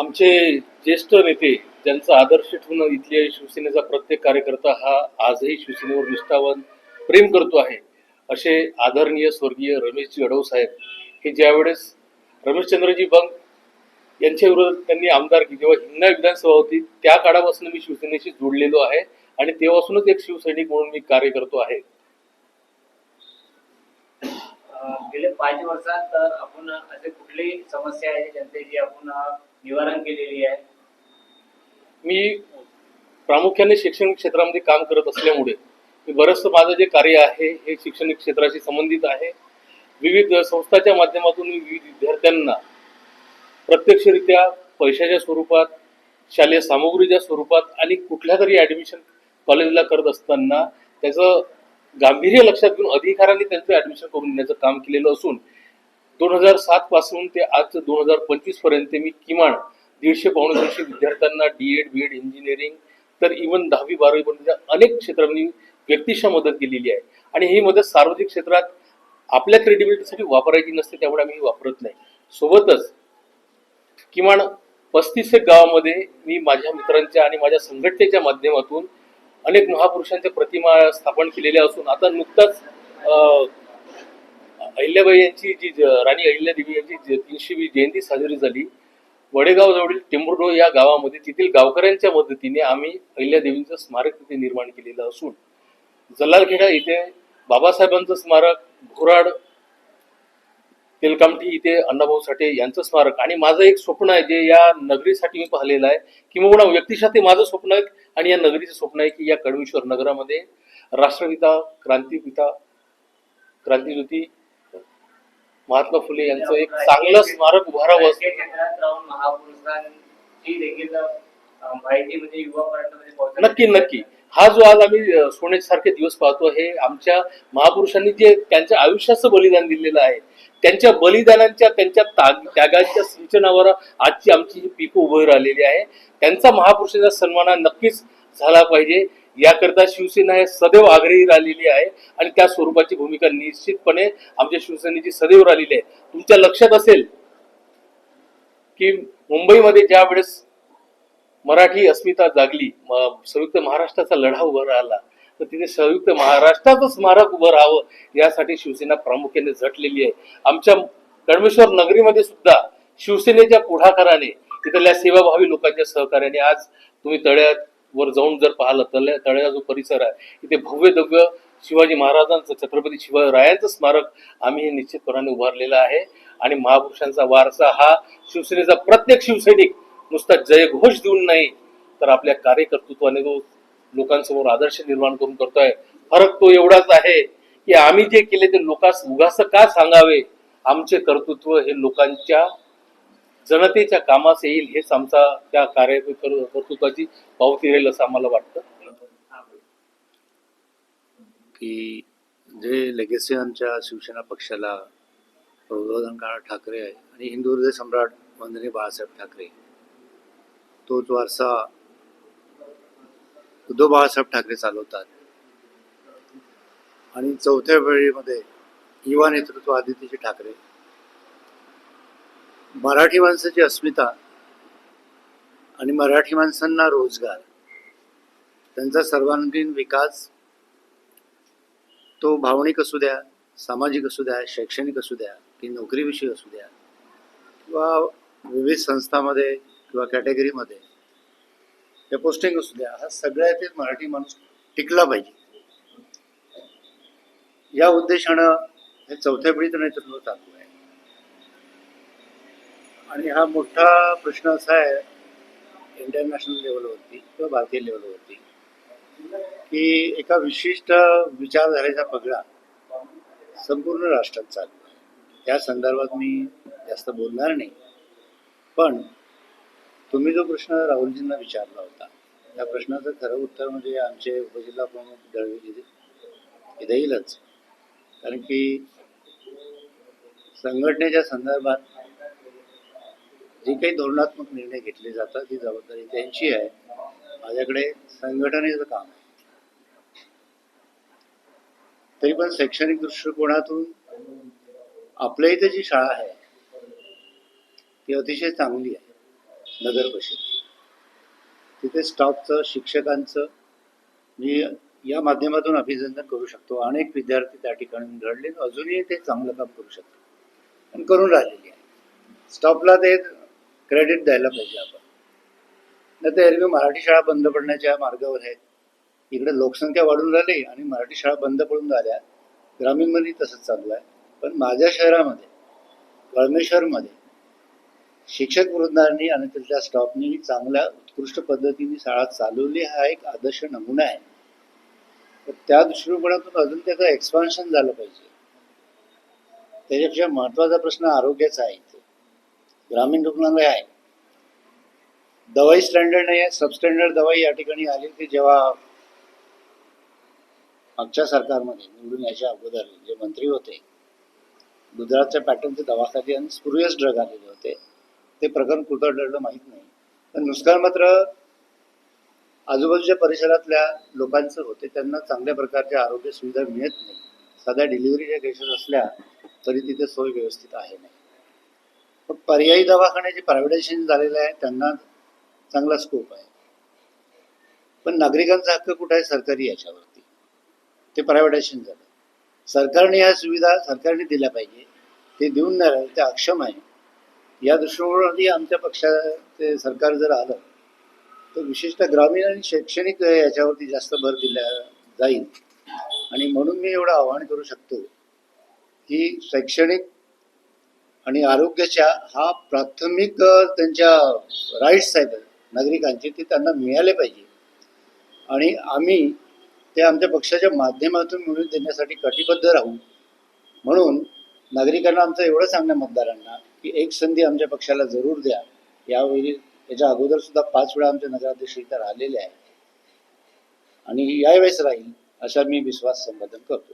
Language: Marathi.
आमचे ज्येष्ठ नेते ज्यांचा आदर्श ठेवून इथले शिवसेनेचा प्रत्येक कार्यकर्ता हा आजही शिवसेनेवर निष्ठावान प्रेम करतो आहे. असे आदरणीय स्वर्गीय रमेशजी अडव साहेब हे ज्यावेळेस रमेशचंद्रजी बंग यांच्या विरोधात त्यांनी आमदारकी जेव्हा हिंगणा विधानसभा होती त्या काळापासून मी शिवसेनेशी जोडलेलो आहे आणि तेव्हापासूनच एक शिवसैनिक म्हणून मी कार्य करतो आहे. गेले पाच वर्षात तर आपण असे कुठली समस्या आहे जनतेची आपण निवारण केलेली आहे. मी प्रामुख्याने शैक्षणिक क्षेत्रामध्ये काम करत असल्यामुळे मी बरंचसं माझं जे कार्य आहे हे शैक्षणिक क्षेत्राशी संबंधित आहे. विविध संस्थाच्या माध्यमातून मी विविध विद्यार्थ्यांना प्रत्यक्षरित्या पैशाच्या स्वरूपात शालेय सामुग्रीच्या स्वरूपात आणि कुठल्या तरी ॲडमिशन कॉलेजला करत असताना त्याचं गांभीर्य लक्षात घेऊन अधिकाराने त्यांचं ॲडमिशन करून देण्याचं काम केलेलं असून दोन हजार सात पासून ते आज दोन हजार पंचवीसपर्यंत मी किमान दीडशे पावणे दोनशे विद्यार्थ्यांना D Ed B Ed engineering तर इवन दहावी बारावी पर्यंतच्या अनेक क्षेत्रांनी व्यक्तिशः मदत केलेली आहे. आणि ही मदत सार्वजनिक क्षेत्रात आपल्या क्रेडिबिलिटीसाठी वापरायची नसते त्यामुळे आम्ही वापरत नाही. सोबतच किमान पस्तीस एक गावामध्ये मी माझ्या मित्रांच्या आणि माझ्या संघटनेच्या माध्यमातून अनेक महापुरुषांच्या प्रतिमा स्थापन केलेल्या असून आता नुकताच अहिल्याबाई यांची जी राणी राणी अहिल्यादेवी यांची तीनशेवी जयंती साजरी झाली वडेगाव जवळील टेंभुर्डो या गावामध्ये तेथील गावकऱ्यांच्या मदतीने आम्ही अहिल्यादेवींचं स्मारक तिथे निर्माण केलेलं असून जलालखेडा इथे बाबासाहेबांचं स्मारक घोराड तेलकामठी इथे अण्णाभाऊ साठे यांचं स्मारक आणि माझं एक स्वप्न आहे जे या नगरीसाठी मी पाहिलेलं आहे किंवा व्यक्तिशा ते माझं स्वप्न आहे आणि या नगरीचं स्वप्न आहे की या कडमेश्वर नगरामध्ये राष्ट्रपिता क्रांतीपिता क्रांतीज्योती महात्मा फुले यांचं एक चांगलं स्मारक उभारावं म्हणजे नक्की नक्की. हा जो आज आम्ही सोन्यासारखे दिवस पाहतो हे आमच्या महापुरुषांनी जे त्यांच्या आयुष्याचं बलिदान दिलेलं आहे त्यांच्या बलिदानांच्या त्यांच्या त्यागाच्या सिंचनावर आजची आमची ही पिकं उभं राहिलेली आहे त्यांचा महापुरुषांचा सन्मान नक्कीच झाला पाहिजे. याकरता शिवसेना हे सदैव आग्रही राहिलेली आहे आणि त्या स्वरूपाची भूमिका निश्चितपणे आमच्या शिवसेनेची सदैव राहिलेली आहे. तुमच्या लक्षात असेल की मुंबईमध्ये ज्या वेळेस मराठी अस्मिता जागली संयुक्त महाराष्ट्राचा लढा उभा राहिला तर तिथे संयुक्त महाराष्ट्राचं स्मारक उभं राहावं यासाठी शिवसेना प्रामुख्याने झटलेली आहे. आमच्या कडमेश्वर नगरीमध्ये सुद्धा शिवसेनेच्या पुढाकाराने तिथल्या सेवाभावी लोकांच्या सहकार्याने आज तुम्ही वर जाऊन जर पाहिलं तळ्या तळ्याचा जो परिसर आहे इथे भव्य दव्य शिवाजी महाराजांचं छत्रपती शिवरायांचं स्मारक आम्ही हे निश्चितपणाने उभारलेलं आहे. आणि महापुरुषांचा वारसा हा शिवसेनेचा प्रत्येक शिवसैनिक नुसता जयघोष देऊन नाही तर आपल्या कार्यकर्तृत्वाने तो लोकांसमोर आदर्श निर्माण करून करतोय फरक तो एवढाच आहे की आम्ही जे केले ते लोकांस उगास का सांगावे? आमचे कर्तृत्व हे लोकांच्या जनतेच्या कामास येईल हेच आमचा त्या कार्य कर्तृत्वाची पावती राहील असं आम्हाला वाटतं. की जे लेगेसी आमच्या शिवसेना पक्षाला प्रबोधन ठाकरे आहे आणि हिंदू हृदय सम्राट वंदनीय बाळासाहेब ठाकरे तोच वारसा उद्धव बाळासाहेब ठाकरे चालवतात. आणि चौथ्या वेळेमध्ये युवा नेतृत्व आदित्यजी ठाकरे. मराठी माणसाची अस्मिता आणि मराठी माणसांना रोजगार त्यांचा सर्वांगीण विकास तो भावनिक असू द्या सामाजिक असू द्या शैक्षणिक असू द्या की नोकरीविषयी असू द्या किंवा विविध संस्थामध्ये किंवा कॅटेगरीमध्ये त्या पोस्टिंग असू द्या हा सगळ्यातील मराठी माणूस टिकला पाहिजे. या उद्देशानं हे चौथ्या पिढीचं नेतृत्व चालू आहे. आणि हा मोठा प्रश्न असा आहे इंटरनॅशनल लेवलवरती किंवा भारतीय लेवलवरती की एका विशिष्ट विचारधारेचा पगडा संपूर्ण राष्ट्रात चालतो त्या संदर्भात मी जास्त बोलणार नाही. पण तुम्ही जो प्रश्न राहुलजींना विचारला होता त्या प्रश्नाचं खरं उत्तर म्हणजे आमचे उपजिल्हा प्रमुख दळवी इथे इथे येईलच. कारण की संघटनेच्या संदर्भात जे काही धोरणात्मक निर्णय घेतले जातात ही जबाबदारी त्यांची आहे. माझ्याकडे संघटनेचं काम आहे. तरी पण शैक्षणिक दृष्टिकोनातून आपल्या इथे जी शाळा आहे ती अतिशय चांगली आहे. नगर परिषद. तिथे स्टाफचं शिक्षकांचं मी या माध्यमातून अभिनंदन करू शकतो. अनेक विद्यार्थी त्या ठिकाणी घडले अजूनही ते चांगलं काम करू शकतात. आणि करून राहिलेली आहे. स्टाफला ते क्रेडिट द्यायला पाहिजे आपण. नाही तर एरवी मराठी शाळा बंद पडण्याच्या मार्गावर आहे. इकडे लोकसंख्या वाढून राहिली आणि मराठी शाळा बंद पडून राहिल्या ग्रामीणमध्ये तसंच चाललं आहे. पण माझ्या शहरामध्ये कळमेश्वरमध्ये शिक्षक वृंदांनी आणि तिथल्या स्टॉपनी चांगल्या उत्कृष्ट पद्धतीने शाळा चालवली हा एक आदर्श नमुना आहे. तर त्या दृष्टिकोनातून अजून त्याचं एक्सपान्शन झालं पाहिजे. त्याच्यापेक्षा महत्त्वाचा प्रश्न आरोग्याचा आहे. ग्रामीण रुग्णालय आहे. दवाई स्टँडर्ड नाही आहे सबस्टँडर्ड दवाई या ठिकाणी आली ती जेव्हा मागच्या सरकारमध्ये निवडून याच्या अगोदर जे मंत्री होते गुजरातच्या पॅटर्नचे दवाखाने आणि स्पुरियस ड्रग आलेले होते. ते प्रकरण कुठं डळलं माहीत नाही. पण नुकसान मात्र आजूबाजूच्या परिसरातल्या लोकांचं होते. त्यांना चांगल्या प्रकारच्या आरोग्य सुविधा मिळत नाही. साध्या डिलिव्हरीच्या केसेस असल्या तरी तिथे सोय व्यवस्थित आहे नाही. पर्यायी दवाखाने जे प्रायव्हेटायझेशन झालेले आहे त्यांना चांगला स्कोप आहे. पण नागरिकांचा हक्क कुठे आहे? सरकारी याच्यावरती. ते प्रायव्हेटायझेशन झालं. सरकारने ह्या सुविधा सरकारने दिल्या पाहिजे. ते देऊन नाही राहिले ते अक्षम आहे. या दृष्टिकोनातही आमच्या पक्षाचे सरकार जर आलं तर विशेषतः ग्रामीण आणि शैक्षणिक याच्यावरती जास्त भर दिला जाईल. आणि म्हणून मी एवढं आवाहन करू शकतो की शैक्षणिक आणि आरोग्याच्या हा प्राथमिक त्यांच्या राईट्स आहेत नागरिकांचे ते त्यांना मिळाले पाहिजे. आणि आम्ही ते आमच्या पक्षाच्या माध्यमातून मिळून देण्यासाठी कटिबद्ध राहू. म्हणून नागरिकांना आमचं एवढं सांगणं मतदारांना की एक संधी आमच्या पक्षाला जरूर द्या. यावेळी याच्या अगोदर सुद्धा पाच वेळा आमचे नगराध्यक्ष इथं राहिलेले आहे आणि यावेळेस राहील असा मी विश्वास संपादन करतो.